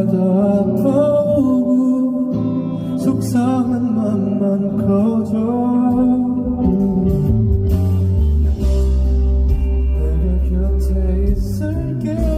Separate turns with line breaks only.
바다 아파오고 속상한 맘만 커져 내가 곁에 있을게.